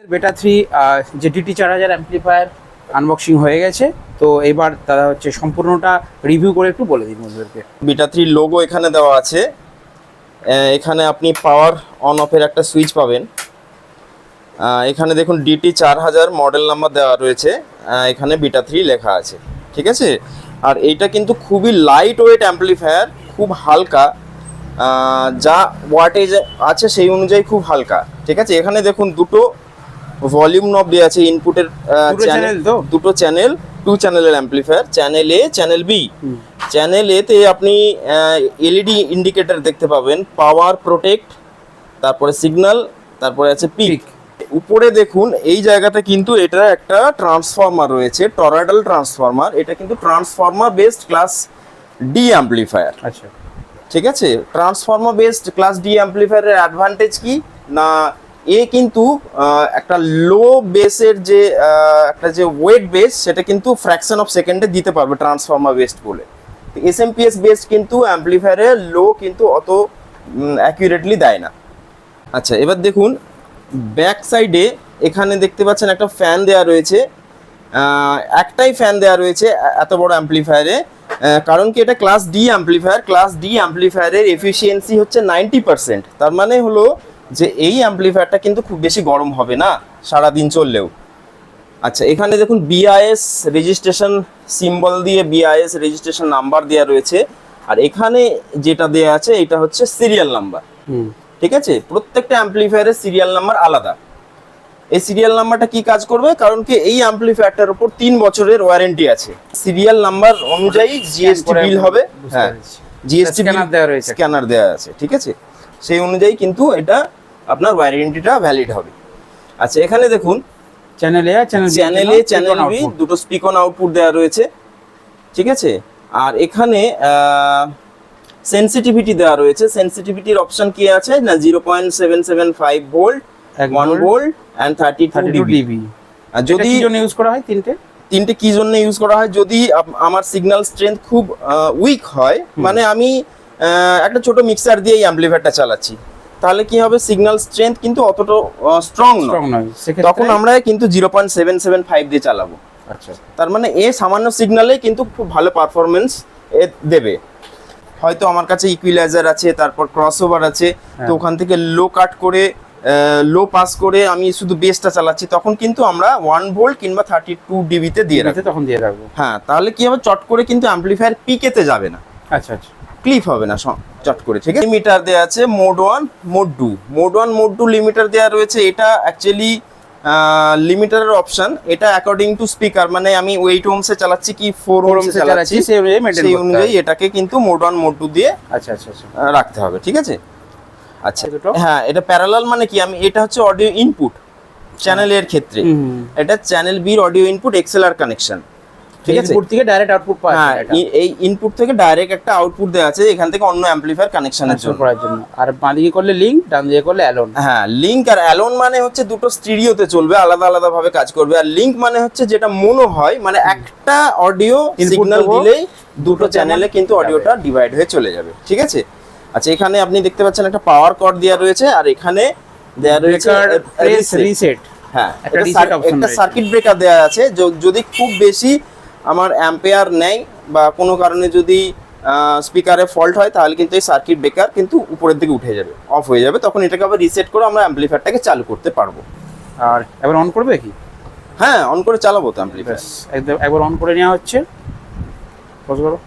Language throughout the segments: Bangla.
বেটা থ্রি যে ডিটি চার হাজার অ্যাম্পলিফায়ার আনবক্সিং হয়ে গেছে, তো এবার তারা হচ্ছে সম্পূর্ণটা রিভিউ করে একটু বলে দিন বন্ধুদেরকে। বিটা থ্রির লোগো এখানে দেওয়া আছে। এখানে আপনি পাওয়ার অন অফের একটা সুইচ পাবেন। এখানে দেখুন ডিটি চার হাজার মডেল নাম্বার দেওয়া রয়েছে। এখানে বিটা থ্রি লেখা আছে, ঠিক আছে? আর এইটা কিন্তু খুবই লাইট ওয়েট অ্যাম্পলিফায়ার খুব হালকা। যা ওয়াটেজ আছে সেই অনুযায়ী খুব হালকা, ঠিক আছে? এখানে দেখুন দুটো ভলিউম নব দেওয়া আছে ইনপুটের চ্যানেল তো? দুটো চ্যানেল টু চ্যানেলের amplifier channel A channel B. Channel এতে আপনি এলইডি ইন্ডিকেটর দেখতে পাবেন পাওয়ার প্রোটেক্ট তারপরে সিগন্যাল তারপরে আছে পিক উপরে দেখুন এই জায়গাতে কিন্তু এটা একটা ট্রান্সফর্মার রয়েছে টরাডাল ট্রান্সফর্মার এটা কিন্তু transformer based class D amplifier আচ্ছা। ঠিক আছে? ট্রান্সফর্মার বেসড ক্লাস ডি অ্যাম্পলিফায়ারের অ্যাডভান্টেজ কি? না এ কিন্তু একটা লো বেসের যে একটা যে ওয়েট বেস সেটা কিন্তু ফ্র্যাকশন অফ সেকেন্ডে দিতে পারবে ট্রান্সফর্মার বেসড বলে। S M P S based কিন্তু অ্যাম্পলিফায়ারে লো কিন্তু অত অ্যাকুরেটলি দেয় না। আচ্ছা এবার দেখুন ব্যাক সাইডে এখানে দেখতে পাচ্ছেন একটা ফ্যান দেওয়া রয়েছে। একটাই ফ্যান দেওয়া রয়েছে এত বড় অ্যাম্পলিফায়ারে কারণ কি এটা class D amplifier class D অ্যাম্পলিফায়ারের efficiency হচ্ছে নাইনটি পার্সেন্ট তার মানে হলো যে এই অ্যাম্পলিফায়ারটা কিন্তু খুব বেশি গরম হবে না সারা দিন চললেও। আচ্ছা এখানে দেখুন বিআইএস রেজিস্ট্রেশন সিম্বল দিয়ে বিআইএস রেজিস্ট্রেশন নাম্বার দেওয়া রয়েছে। আর এখানে যেটা দেওয়া আছে এটা হচ্ছে সিরিয়াল নাম্বার হুম। ঠিক আছে? প্রত্যেকটা অ্যাম্পলিফায়ারের সিরিয়াল নাম্বার আলাদা। এই সিরিয়াল নাম্বারটা কি কাজ করবে? কারণ কি এই অ্যাম্পলিফায়ারটার উপর তিন বছরের ওয়ারেন্টি আছে। সিরিয়াল নাম্বার অনুযায়ী জিএসটি বিল হবে। হ্যাঁ। জিএসটি Scanner দেওয়া রয়েছে। স্ক্যানার দেওয়া আছে ঠিক আছে? সেই অনুযায়ী কিন্তু এটা আপনার ওয়ারেন্টিটা ভ্যালিড হবে। আচ্ছা এখানে দেখুন channel A channel channel A channel B দুটো স্পিক অন আউটপুট দেওয়া রয়েছে ঠিক আছে? আর এখানে সেন্সিটিভিটি দেওয়া রয়েছে। সেন্সিটিভিটির অপশন কি আছে? না zero point seven seven five volt one volt and thirty two thirty dB আর যদি জন্য ইউজ করা হয় তিনটে? তিনটে কি জন্য ইউজ করা হয়? যদি আমার সিগন্যাল স্ট্রেংথ খুব উইক হয় মানে আমি একটা ছোট মিক্সার দিয়ে এই অ্যাম্পলিফায়ারটা চালাচ্ছি। তাহলে কি হবে? সিগন্যাল স্ট্রেংথ কিন্তু অতটা স্ট্রং নয়। তখন আমরা কিন্তু zero point seven seven five দিয়ে চালাবো। আচ্ছা। তার মানে এ সামান্য সিগনালে কিন্তু খুব ভালো পারফরমেন্স এ দেবে। হয়তো আমার কাছে ইকুইলাইজার আছে তারপর ক্রস ওভার আছে তো হ্যাঁ। ওখান থেকে লো কাট করে লো পাস করে আমি শুধু বেসটা চালাচ্ছি তখন কিন্তু আমরা ওয়ান ভোল্ট কিংবা থার্টি টু ডিবিতে দিয়ে রাখি ডিবিতে তখন দিয়ে রাখব। হ্যাঁ তাহলে কি হবে? চট করে কিন্তু অ্যাম্পলিফায়ার পিকেতে যাবে না। আচ্ছা আচ্ছা। ক্লিপ হবে না চট করে ঠিক আছে? লিমিটার দেওয়া আছে mode one mode two mode one mode two limiter দেওয়া রয়েছে। এটা অ্যাকচুয়ালি লিমিটারের অপশন এটা অ্যাকর্ডিং টু স্পিকার মানে আমি এইট ওমসে চালাচ্ছি কি ফোর ওমসে চালাচ্ছি সেই অনুযায়ী। এটাকে কিন্তু মোড ওয়ান মোড টু দিয়ে আচ্ছা আচ্ছা আচ্ছা। রাখতে হবে ঠিক আছে? আচ্ছা? হ্যাঁ এটা প্যারালাল মানে কি? আমি এটা হচ্ছে অডিও ইনপুট চ্যানেলের ক্ষেত্রে। এটা চ্যানেল বির অডিও ইনপুট এক্সএলআর কানেকশন ঠিক আছে? ইনপুট থেকে ডাইরেক্ট আউটপুট পাওয়া হ্যাঁ এই- ইনপুট থেকে ডাইরেক্ট একটা আউটপুট দেওয়া আছে এখান থেকে অন্য অ্যাম্পলিফায়ার কানেকশনের জন্য। করার জন্য। আর বাঁ দিকে করলে লিংক ডান দিকে করলে অ্যালোন হ্যাঁ লিঙ্ক আর অ্যালোন মানে হচ্ছে দুটো স্টিরিওতে চলবে আলাদা আলাদা ভাবে কাজ করবে। আর লিঙ্ক মানে হচ্ছে যেটা মনো হয় মানে একটা অডিও সিগন্যাল দিলেই দুটো চ্যানেলে কিন্তু অডিওটা ডিভাইড হয়ে চলে যাবে। ঠিক আছে? আচ্ছা এখানে আপনি দেখতে পাচ্ছেন একটা পাওয়ার কর্ড দেওয়া রয়েছে আর এখানে দেওয়া রয়েছে রিসেট হ্যাঁ একটা। সার্কিট ব্রেকার দেওয়া আছে যদি খুব বেশি আমার অ্যাম্পেয়ার নেয় বা কোনো কারণে যদি স্পিকারে ফল্ট হয় তাহলে কিন্তু এই সার্কিট ব্রেকার কিন্তু উপরের দিকে উঠে যাবে অফ হয়ে যাবে। তখন এটাকে আবার রিসেট করে আমরা অ্যাম্পলিফায়ারটাকে চালু করতে পারব। আর এবার অন করবে কি? হ্যাঁ অন করে চালাবো তো অ্যাম্পলিফায়ার একদম একবার অন করে নেওয়া হচ্ছে। করো।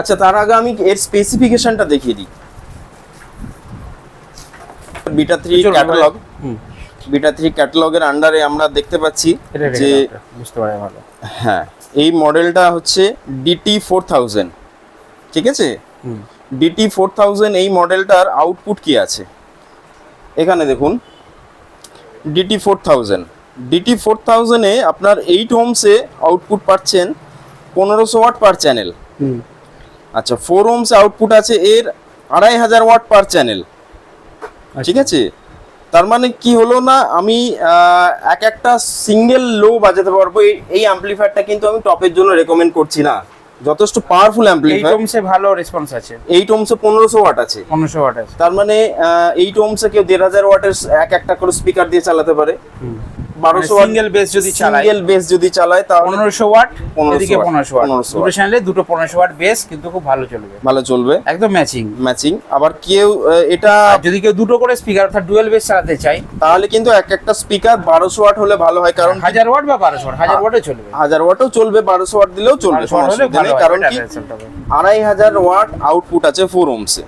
আচ্ছা তার আগে আমি এর স্পেসিফিকেশনটা দেখিয়ে দিই। Beta three catalogue hmm. Beta three ক্যাটালগের আন্ডারে আমরা দেখতে পাচ্ছি যে বুঝতে পারে ভালো। হ্যাঁ এই মডেলটা হচ্ছে ডিটি ফোর থাউজেন্ড ঠিক আছে? ডিটি ফোর থাউজেন্ড এই মডেলটার আউটপুট কি আছে? এখানে দেখুন DT four thousand DT four থাউজেন্ডে আপনার এইট ওমসে আউটপুট পাচ্ছেন পনেরোশো ওয়াট পার চ্যানেল হুম। আচ্ছা ফোর ওমস আউটপুট আছে এর আড়াই হাজার ওয়াট পার চ্যানেল ঠিক আছে? তার মানে কি হলো না আমি এক একটা সিঙ্গেল লো বাজাতে পারব এই- অ্যাম্পলিফায়ারটা কিন্তু আমি টপের জন্য রেকমেন্ড করছি না। যথেষ্ট পাওয়ারফুল অ্যাম্পলিফায়ার টমসে ভালো রেসপন্স আছে। এই ওমসে পনেরোশো ওয়াট আছে। পনেরোশো ওয়াট আছে। তার মানে এই ওমসে কেউ দেড় হাজার ওয়াটের এক একটা করে স্পিকার দিয়ে চালাতে পারে। হুম বারোশো সিঙ্গেল বেস যদি চালায়। সিঙ্গেল বেস যদি চালায় তাহলে পনেরোশো ওয়াট 1500 এদিকে watt, পনেরোশো ওয়াট। 1500 দুটো চ্যানেলে দুটো পনেরোশো ওয়াট বেস কিন্তু খুব ভালো চলবে। ভালো চলবে। একদম ম্যাচিং ম্যাচিং আবার কেউ এটা যদি কেউ দুটো করে স্পিকার অর্থাৎ ডুয়েল বেস চালাতে চাই তাহলে কিন্তু এক একটা স্পিকার বারোশো ওয়াট হলে ভালো হয় কারণ হাজার ওয়াট বা বারোশো ওয়াট? হাজার ওয়াটে চলবে। হাজার ওয়াটও চলবে বারোশো ওয়াট দিলেও চলবে 1200 কারণ কি। আড়াই হাজার ওয়াট আউটপুট আছে ফোর ওমসে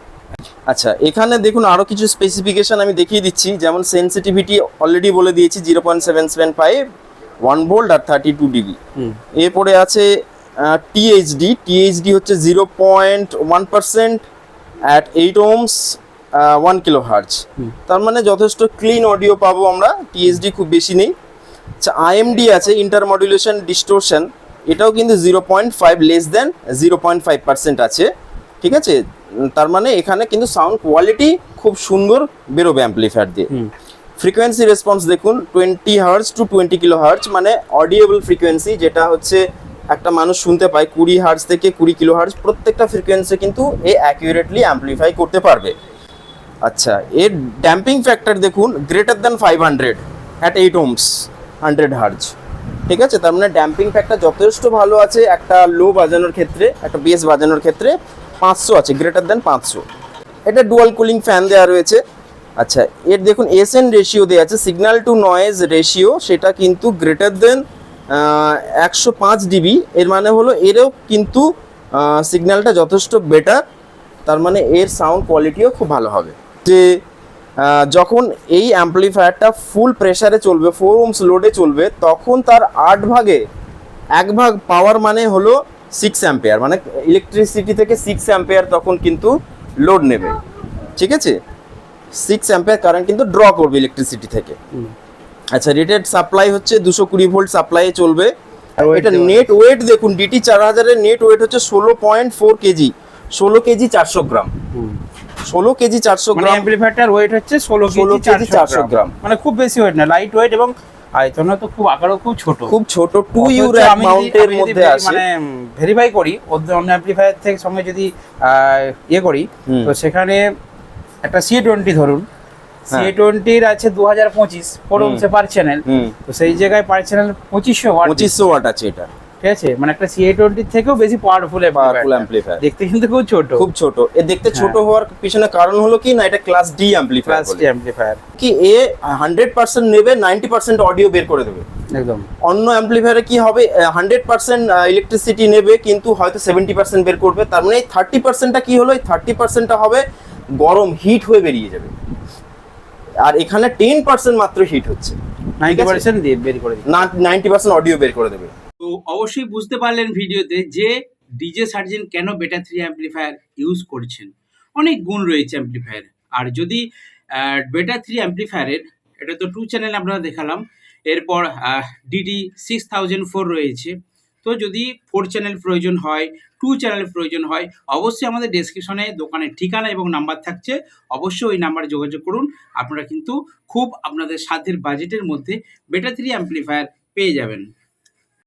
আচ্ছা এখানে দেখুন আরও কিছু স্পেসিফিকেশন আমি দেখিয়ে দিচ্ছি। যেমন সেন্সিটিভিটি অলরেডি বলে দিয়েছি zero point seven seven five one volt আর থার্টি টু ডিবি। এরপরে আছে টিএইচডি টিএইচডি হচ্ছে zero point one percent at eight ohms one kilohertz তার মানে যথেষ্ট ক্লিন অডিও পাবো আমরা টিএইচডি খুব বেশি নেই। আচ্ছা আইএমডি আছে ইন্টার মডুলেশন ডিস্টোরশন এটাও কিন্তু zero point five less than zero point five percent আছে। ঠিক আছে? তার মানে এখানে কিন্তু সাউন্ড কোয়ালিটি খুব সুন্দর বেরোবে অ্যাম্পলিফায়ার দিয়ে। ফ্রিকোয়েন্সি রেসপন্স দেখুন twenty hertz to twenty kilo hertz মানে অডিয়েবল ফ্রিকোয়েন্সি যেটা হচ্ছে একটা মানুষ শুনতে পায় কুড়ি হার্জ থেকে কুড়ি কিলো হার্জ প্রত্যেকটা ফ্রিকোয়েন্সি কিন্তু এ অ্যাকিউরেটলি অ্যাম্পলিফাই করতে পারবে। আচ্ছা এর ড্যাম্পিং ফ্যাক্টর দেখুন greater than five hundred at eight ohms hundred hertz ঠিক আছে? তার মানে ড্যাম্পিং ফ্যাক্টর যথেষ্ট ভালো আছে একটা লো বাজানোর ক্ষেত্রে একটা বেস বাজানোর ক্ষেত্রে। পাঁচশো আছে গ্রেটার দেন পাঁচশো। এটা ডুয়াল কুলিং ফ্যান দেওয়া রয়েছে। আচ্ছা এর দেখুন এস এন রেশিও দেওয়া আছে সিগন্যাল টু নয়েজ রেশিও সেটা কিন্তু গ্রেটার দেন একশো পাঁচ ডিবি এর মানে হলো এরও কিন্তু সিগন্যালটা যথেষ্ট বেটার তার মানে এর সাউন্ড কোয়ালিটিও খুব ভালো হবে। যে যখন এই অ্যাম্পলিফায়ারটা ফুল প্রেসারে চলবে ফোর ওমস লোডে চলবে, তখন তার আট ভাগে, এক ভাগ পাওয়ার মানে হলো সিক্স অ্যাম্পেয়ার মানে ইলেকট্রিসিটি থেকে সিক্স অ্যাম্পেয়ার তখন কিন্তু লোড নেবে। ঠিক আছে? সিক্স অ্যাম্পেয়ার কারেন্ট কিন্তু ড্র করবে ইলেকট্রিসিটি থেকে। আচ্ছা রেটেড সাপ্লাই হচ্ছে দুশো কুড়ি ভোল্ট সাপ্লাই চলবে। এটা নেট ওয়েট দেখুন ডিটি চার হাজারের নেট ওয়েট হচ্ছে ষোলো পয়েন্ট ফোর কেজি। ষোলো কেজি চারশো গ্রাম। ষোলো কেজি চারশো মানে গ্রাম। অ্যাম্পলিফায়ারটার ওয়েট হচ্ছে ষোলো 16 কেজি কেজি 400 400 গ্রাম। মানে খুব বেশি ওয়েট না লাইট ওয়েট এবং আয়তনও তো খুব আকারও খুব ছোট। খুব ছোট টু অথচ ইউ মাউন্টের মধ্যে ভেরি- আসে মানে ভেরিফাই করি অন্য অ্যাম্পলিফায়ার থেকে সঙ্গে যদি ইয়ে করি তো সেখানে একটা সি টোয়েন্টি ধরুন। সি হ্যাঁ। টোয়েন্টির আছে দু হাজার পঁচিশ ফোর পার চ্যানেল তো সেই জায়গায় পার চ্যানেল পঁচিশশো ওয়াট পঁচিশশো ওয়াট আছে এটা। ঠিক আছে? মানে একটা সি টোয়েন্টির থেকেও বেশি পাওয়ারফুল পাওয়ারফুল অ্যাম্পলিফায়ার দেখতে কিন্তু খুব ছোট। খুব ছোট। এ দেখতে হ্যাঁ। ছোট হওয়ার পিছনে কারণ হলো কি না এটা class D amplifier plus amplifier কি এ হান্ড্রেড পার্সেন্ট নেবে নাইনটি পার্সেন্ট অডিও বের করে দেবে। একদম। অন্য অ্যাম্পলিফায়ারে কি হবে হান্ড্রেড পার্সেন্ট ইলেকট্রিসিটি নেবে কিন্তু হয়তো সেভেন্টি পার্সেন্ট বের করবে। তার মানে এই থার্টি পার্সেন্টটা কি হলো এই থার্টি পার্সেন্টটা হবে গরম হিট হয়ে বেরিয়ে যাবে। আর এখানে টেন পার্সেন্ট মাত্র হিট হচ্ছে। নাইনটি? পার্সেন্ট দিয়ে বের করে দিই না নাইনটি পার্সেন্ট অডিও বের করে দেবে। তো অবশ্যই বুঝতে পারলেন ভিডিওতে যে ডিজে সার্জেন কেন বেটা থ্রি অ্যাম্পলিফায়ার ইউজ করছেন। অনেক গুণ রয়েছে অ্যাম্পলিফায়ার। আর যদি বেটা থ্রি অ্যাম্পলিফায়ারের, এটা তো টু চ্যানেল আপনারা দেখালাম, এরপর ডিডি সিক্স থাউজেন্ড ফোর রয়েছে। তো যদি ফোর চ্যানেল প্রয়োজন হয়, টু চ্যানেল প্রয়োজন হয়, অবশ্যই আমাদের ডেসক্রিপশনে দোকানের ঠিকানা এবং নাম্বার থাকছে। অবশ্যই ওই নাম্বারে যোগাযোগ করুন। আপনারা কিন্তু খুব আপনাদের সাধ্যের বাজেটের মধ্যে বেটা থ্রি অ্যাম্পলিফায়ার পেয়ে যাবেন।